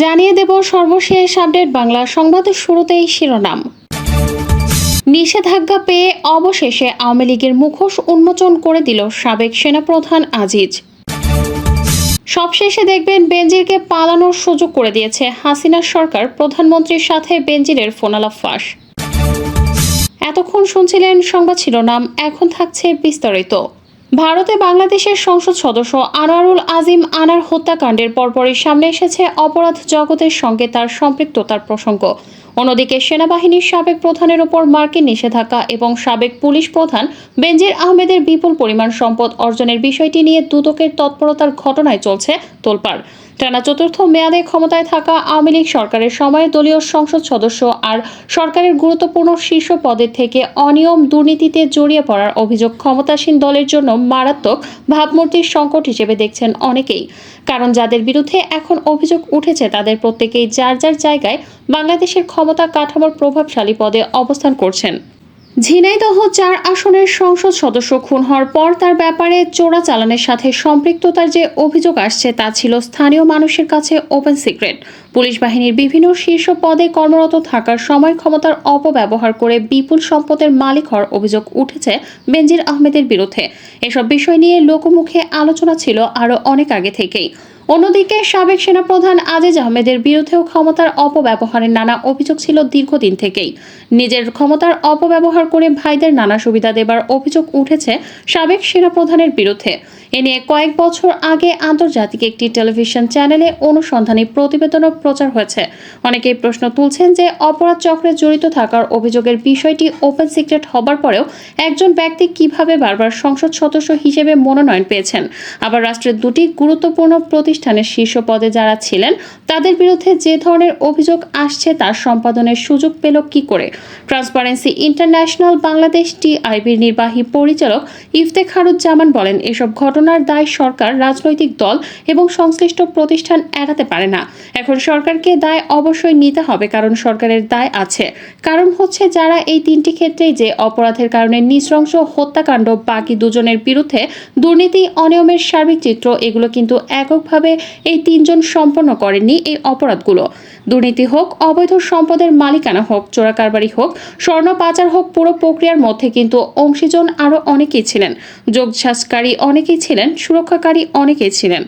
জানিয়ে দেব সর্বশেষ আপডেট বাংলা সংবাদের শুরুতেই শিরোনাম। নিষেধাজ্ঞা পেয়ে অবশেষে আওয়ামী লীগের মুখোশ উন্মোচন করে দিল সাবেক সেনাপ্রধান আজিজ। সবশেষে দেখবেন বেনজিরকে পালানোর সুযোগ করে দিয়েছে হাসিনা সরকার, প্রধানমন্ত্রীর সাথে বেনজিরের ফোনালাপ ফাঁস এতক্ষণ শুনছিলেন সংবাদ শিরোনাম, এখন থাকছে বিস্তারিত। ভারতে বাংলাদেশের সংসদ সদস্য আনোয়ারুল আজিম আনার হত্যাকাণ্ডের পরপরই সামনে এসেছে অপরাধ জগতের সঙ্গে তার সম্পৃক্ততার প্রসঙ্গ। অন্যদিকে সেনাবাহিনীর সাবেক প্রধানের ওপর মার্কিন নিষেধাজ্ঞা এবং সাবেক পুলিশ প্রধান বেঞ্জির আহমেদের বিপুল পরিমাণ সম্পদ অর্জনের বিষয়টি নিয়ে দুদকের তৎপরতার ঘটনায় চলছে তোলপাড়। টানা চতুর্থ মেয়াদে ক্ষমতায় থাকা আওয়ামী লীগ সরকারের সময় দলীয় সংসদ সদস্য আর সরকারের গুরুত্বপূর্ণ শীর্ষ পদের থেকে অনিয়ম দুর্নীতিতে জড়িয়ে পড়ার অভিযোগ ক্ষমতাসীন দলের জন্য মারাত্মক ভাবমূর্তির সংকট হিসেবে দেখছেন অনেকেই। কারণ যাদের বিরুদ্ধে এখন অভিযোগ উঠেছে, তাদের প্রত্যেকেই যার যার জায়গায় বাংলাদেশের ক্ষমতা কাঠামোর প্রভাবশালী পদে অবস্থান করছেন। ঝিনাইদহ চার আসনের সংসদ সদস্য খুন হওয়ার পর তার ব্যাপারে চোরাচালানের সাথে সম্পৃক্ততার যে অভিযোগ আসছে তা ছিল স্থানীয় মানুষের কাছে ওপেন সিক্রেট পুলিশ বাহিনীর বিভিন্ন শীর্ষ পদে কর্মরত থাকার সময় ক্ষমতার অপব্যবহার করে বিপুল সম্পদের মালিক হওয়ার অভিযোগ উঠেছে বেনজির আহমেদের বিরুদ্ধে। এসব বিষয় নিয়ে লোকমুখে আলোচনা ছিল আরও অনেক আগে থেকেই। অন্যদিকে সাবেক সেনাপ্রধান আজিজ আহমেদের বিরুদ্ধেও ক্ষমতার অপব্যবহারের নানা অভিযোগ ছিল দীর্ঘদিন থেকেই। নিজের ক্ষমতার অপব্যবহার করে ভাইদের নানা সুবিধা দেবার অভিযোগ উঠেছে সাবেক সেনাপ্রধানের বিরুদ্ধে। এ নিয়ে কয়েক বছর আগে আন্তর্জাতিক একটি টেলিভিশন চ্যানেলে অনুসন্ধানী প্রতিবেদনও প্রচার হয়েছে। অনেকেই প্রশ্ন তুলছেন যে অপরাধ চক্রে জড়িত থাকার অভিযোগের বিষয়টি ওপেন সিক্রেট হবার পরেও একজন ব্যক্তি কীভাবে বারবার সংসদ সদস্য হিসেবে মনোনয়ন পেয়েছেন? আবার রাষ্ট্রের দুটি গুরুত্বপূর্ণ প্রতিষ্ঠানের শীর্ষ পদে যারা ছিলেন, তাদের বিরুদ্ধে যে ধরনের অভিযোগ আসছে তার সম্পাদনের সুযোগ পেল কি করে? ট্রান্সপারেন্সি ইন্টারন্যাশনাল বাংলাদেশ টিআইবির নির্বাহী পরিচালক ইফতেখারুজ্জামান বলেন, এসব ঘটনার দায় সরকার, রাজনৈতিক দল এবং সংশ্লিষ্ট প্রতিষ্ঠান এড়াতে পারে না। এখন সরকারকে দায় অবশ্যই নিতে হবে, কারণ সরকারের দায় আছে। কারণ হচ্ছে যারা এই তিনটি ক্ষেত্রেই যে অপরাধের কারণে নৃশংস হত্যাকাণ্ড, বাকি দুজনের বিরুদ্ধে দুর্নীতি, অনিয়মের সার্বিক চিত্র, এগুলো কিন্তু এককভাবে এই তিনজন সম্পন্ন করেননি এই অপরাধগুলো। দুর্নীতি হোক, অবৈধ সম্পদের মালিকানা হোক, চোরাকারবারি হোক, স্বর্ণ পাচার হোক, পুরো প্রক্রিয়ার মধ্যে কিন্তু অংশীজন আরও অনেকেই ছিলেন। যোগসাজকারী অনেকেই ছিলেন, সুরক্ষাকারী অনেকেই ছিলেন।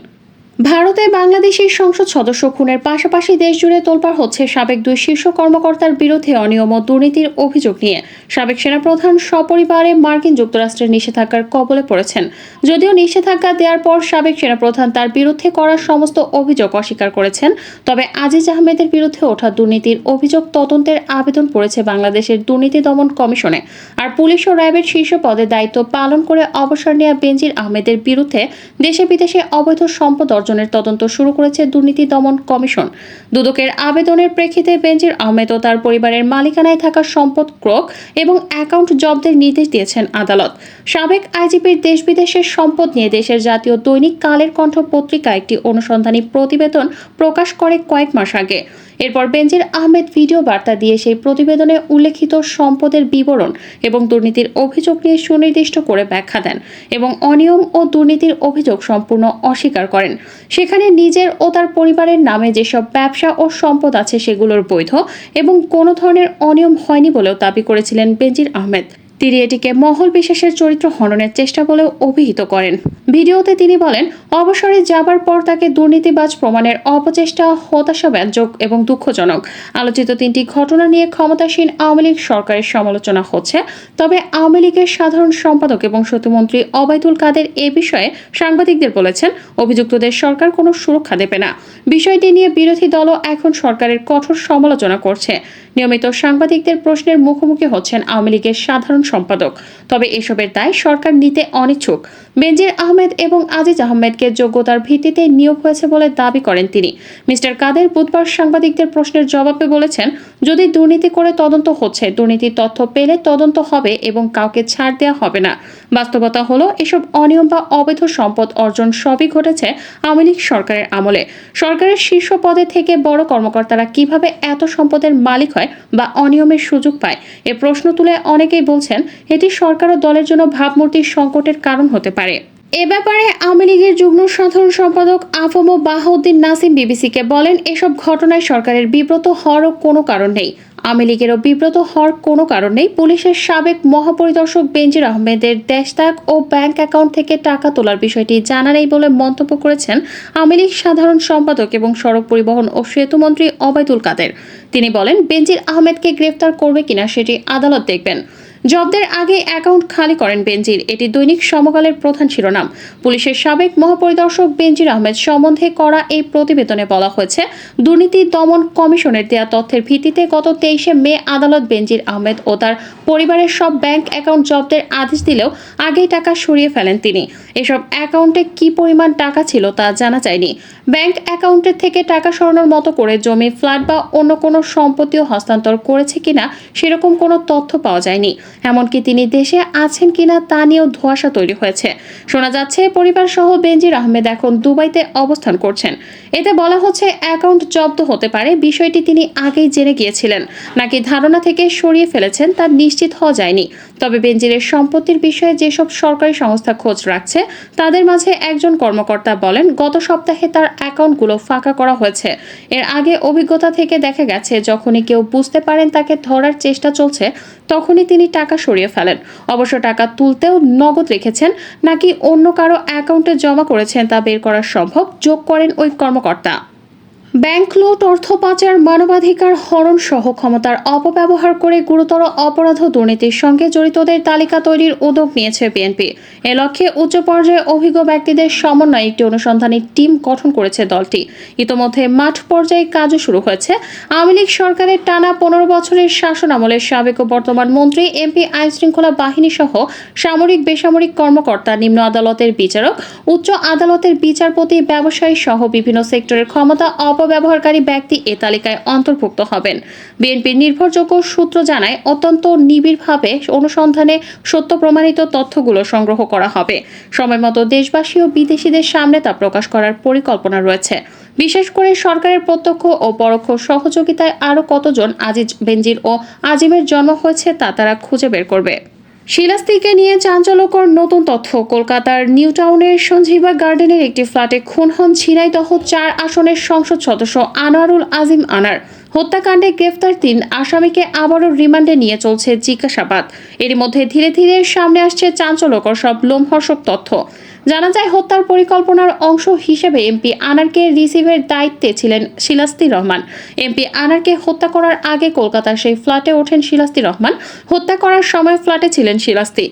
ভারতে বাংলাদেশের সংসদ সদস্য খুনের পাশাপাশি দেশজুড়ে তোলপাড় হচ্ছে সাবেক দুই শীর্ষ কর্মকর্তার বিরুদ্ধে অনিয়ম ও দুর্নীতির অভিযোগ নিয়ে। সাবেক সেনাপ্রধান সপরিবারে মার্কিন যুক্তরাষ্ট্রের নিষেধাজ্ঞার কবলে পড়েছেন। যদিও নিষেধাজ্ঞা দেওয়ার পর সাবেক সেনাপ্রধান তার বিরুদ্ধে করা সমস্ত অভিযোগ অস্বীকার করেছেন, তবে আজিজ আহমেদের বিরুদ্ধে ওঠা দুর্নীতির অভিযোগ তদন্তের আবেদন করেছে বাংলাদেশের দুর্নীতি দমন কমিশনে। আর পুলিশ ও র্যাবের শীর্ষ পদে দায়িত্ব পালন করে অবসর নেওয়া বেনজির আহমেদের বিরুদ্ধে দেশে বিদেশে অবৈধ সম্পদ অর্জনের তদন্ত শুরু করেছে দুর্নীতি দমন কমিশন। দুদকের আবেদনের প্রেক্ষিতে বেঞ্চের আহমেদ ও তার পরিবারের মালিকানায় থাকা সম্পদ ক্রোক এবং অ্যাকাউন্ট জব্দের নির্দেশ দিয়েছেন আদালত। সাবেক আইজিপির দেশ বিদেশের সম্পদ নিয়ে দেশের জাতীয় দৈনিক কালের কণ্ঠ পত্রিকা একটি অনুসন্ধানী প্রতিবেদন প্রকাশ করে কয়েক মাস আগে। এরপর বেনজির আহমেদ ভিডিও বার্তা দিয়ে সেই প্রতিবেদনে উল্লেখিত সম্পদের বিবরণ এবং দুর্নীতির অভিযোগ নিয়ে সুনির্দিষ্ট করে ব্যাখ্যা দেন এবং অনিয়ম ও দুর্নীতির অভিযোগ সম্পূর্ণ অস্বীকার করেন। সেখানে নিজের ও তার পরিবারের নামে যেসব ব্যবসা ও সম্পদ আছে সেগুলোর বৈধ এবং কোনো ধরনের অনিয়ম হয়নি বলেও দাবি করেছিলেন বেনজির আহমেদ। তিনি এটিকে মহল বিশেষের চরিত্র হননের চেষ্টা বলেও অভিহিত করেন। ভিডিওতে তিনি বলেন, অবসরে যাবার পর তাকে দুর্নীতিবাজ প্রমাণের অপচেষ্টা, হতাশাব্যঞ্জক এবং দুঃখজনক। আলোচিত তিনটি ঘটনা নিয়ে ক্ষমতাসীন আওয়ামী লীগ সরকারের সমালোচনা হচ্ছে। তবে আওয়ামী লীগের সাধারণ সম্পাদক এবং সত্যমন্ত্রী অবায়দুল কাদের এ বিষয়ে সাংবাদিকদের বলেছেন, অভিযুক্তদের সরকার কোনো সুরক্ষা দেবে না। বিষয়টি নিয়ে বিরোধী দলও এখন সরকারের কঠোর সমালোচনা করছে। নিয়মিত সাংবাদিকদের প্রশ্নের মুখোমুখি হচ্ছেন আওয়ামী লীগের সাধারণ সম্পাদক। তবে এসবের দায় সরকার নিতে অনিচ্ছুক। বেনজির আহমেদ এবং আজিজ আহমেদকে যোগ্যতার ভিত্তিতে নিয়োগ হয়েছে বলে দাবি করেন তিনি। মিস্টার কাদের বুধবার সাংবাদিকদের প্রশ্নের জবাবে বলেছেন, যদি দুর্নীতি করে তদন্ত হচ্ছে, দুর্নীতির তথ্য পেলে তদন্ত হবে এবং কাউকে ছাড় দেওয়া হবে না। বাস্তবতা হলো এসব অনিয়ম বা অবৈধ সম্পদ অর্জন সবই ঘটেছে আওয়ামী লীগ সরকারের আমলে। সরকারের শীর্ষ পদে থেকে বড় কর্মকর্তারা কীভাবে এত সম্পদের মালিক হয় বা অনিয়মের সুযোগ পায়, এ প্রশ্ন তুলে অনেকেই বলছেন, এটি সরকার ও দলের জন্য ভাবমূর্তির সংকটের কারণ হতে পারে। এ ব্যাপারে আওয়ামী লীগের যুগ্ম সাধারণ সম্পাদক আফম বাহাউদ্দিন নাসিম বিবিসিকে বলেন, এসব ঘটনায় সরকারের বিব্রত হওয়ারও কোনো কারণ নেই। আওয়ামী লীগেরও বিব্রত হওয়ার কোনো কারণ নেই। পুলিশের সাবেক মহাপরিদর্শক বেনজির আহমেদের দেশত্যাগ ও ব্যাংক অ্যাকাউন্ট থেকে টাকা তোলার বিষয়টি জানা নেই বলে মন্তব্য করেছেন আওয়ামী লীগ সাধারণ সম্পাদক এবং সড়ক পরিবহন ও সেতুমন্ত্রী অবায়দুল কাদের। তিনি বলেন, বেনজির আহমেদকে গ্রেফতার করবে কিনা সেটি আদালত দেখবেন। জব্দের আগে অ্যাকাউন্ট খালি করেন বেনজির। এটি দৈনিক সমকালের প্রধান শিরোনাম। পুলিশের সাবেক মহাপরিদর্শক বেনজির আহমেদ সম্বন্ধে করা এই প্রতিবেদনে বলা হয়েছে, দুর্নীতি দমন কমিশনের দেয়া তথ্যের ভিত্তিতে গত তেইশে মে আদালত বেনজির আহমেদ ও তার পরিবারের সব ব্যাংক অ্যাকাউন্ট জব্দের আদেশ দিলেও আগেই টাকা সরিয়ে ফেলেন তিনি। এসব অ্যাকাউন্টে কি পরিমাণ টাকা ছিল তা জানা যায়নি। ব্যাংক অ্যাকাউন্টের থেকে টাকা সরানোর মতো করে জমি, ফ্ল্যাট বা অন্য কোনো সম্পত্তিও হস্তান্তর করেছে কিনা সেরকম কোনো তথ্য পাওয়া যায়নি। এমনকি তিনি দেশে আছেন কিনা তা নিয়েও ধোঁয়াশা তৈরি হয়েছে। শোনা যাচ্ছে পরিবার সহ বেনজির আহমেদ এখন দুবাইতে অবস্থান করছেন। এতে বলা হচ্ছে, অ্যাকাউন্ট জব্দ হতে পারে, বিষয়টি তিনি আগেই জেনে গিয়েছিলেন। নাকি ধারণা থেকে সরিয়ে ফেলেছেন তা নিশ্চিত হওয়া যায়নি। তবে বেনজিরের সম্পত্তির বিষয়ে যেসব সরকারি সংস্থা খোঁজ রাখছে, তাদের মাঝে একজন কর্মকর্তা বলেন, গত সপ্তাহে তার অ্যাকাউন্টগুলো ফাঁকা করা হয়েছে। এর আগে অভিজ্ঞতা থেকে দেখা গেছে, যখনই কেউ বুঝতে পারেন তাকে ধরার চেষ্টা চলছে, তখনই তিনি টাকা সরিয়ে ফেলেন। অবশ্য টাকা তুলতেও নগদ রেখেছেন, নাকি অন্য কারও অ্যাকাউন্টে জমা করেছেন তা বের করা সম্ভব? যোগ করেন ওই কর্মকর্তা। ব্যাংক লুট অর্থ পাচার, মানবাধিকার হরণ সহ ক্ষমতার অপব্যবহার করে গুরুতর অপরাধ দুর্নীতির সঙ্গে জড়িতদের তালিকা তৈরির উদ্যোগ নিয়েছে বিএনপি। এ লক্ষ্যে উচ্চ পর্যায়ে অভিজ্ঞ ব্যক্তিদের সমন্বয়ে একটি অনুসন্ধানী টিম গঠন করেছে দলটি। ইতোমধ্যে মাঠ পর্যায়ে কাজও শুরু হয়েছে। আওয়ামী লীগ সরকারের টানা পনেরো বছরের শাসন আমলের সাবেক ও বর্তমান মন্ত্রী এমপি আইন শৃঙ্খলা বাহিনী সহ সামরিক, বেসামরিক কর্মকর্তা, নিম্ন আদালতের বিচারক, উচ্চ আদালতের বিচারপতি, ব্যবসায়ী সহ বিভিন্ন সেক্টরের ক্ষমতা অপব্যবহারকারী ব্যক্তি এ তালিকায় অন্তর্ভুক্ত হবেন। বিএনপির নির্ভরযোগ্য সূত্র জানায়, অত্যন্ত নিবিড়ভাবে অনুসন্ধানে সত্য প্রমাণিত তথ্যগুলো সংগ্রহ করা হবে। সময়মতো দেশবাসী ও বিদেশিদের সামনে তা প্রকাশ করার পরিকল্পনা রয়েছে। বিশেষ করে সরকারের প্রত্যক্ষ ও পরোক্ষ সহযোগিতায় আরও কতজন আজিজ বেনজির ও আজিমের জন্ম হয়েছে তা তারা খুঁজে বের করবে। শিলাস্তিকে নিয়ে চাঞ্চল্যকর নতুন তথ্য। কলকাতার নিউ টাউনের সঞ্জীবা গার্ডেনের একটি ফ্ল্যাটে খুন হন ছিনাইদহ চার আসনের সংসদ সদস্য আনোয়ারুল আজিম আনার। হত্যাকাণ্ডে গ্রেফতার তিন আসামিকে আবারও রিমান্ডে নিয়ে চলছে জিজ্ঞাসাবাদ। এরই মধ্যে ধীরে ধীরে সামনে আসছে চাঞ্চল্যকর সব লোমহর্ষক তথ্য। জানা যায়, হত্যার পরিকল্পনার অংশ হিসেবে এমপি আনারকে রিসিভের দায়িত্বে ছিলেন শিলাস্তি রহমান। এমপি আনারকে হত্যা করার আগে কলকাতার সেই ফ্ল্যাটে ওঠেন শিলাস্তি রহমান। হত্যা করার সময় ফ্ল্যাটে ছিলেন শিলাস্তি।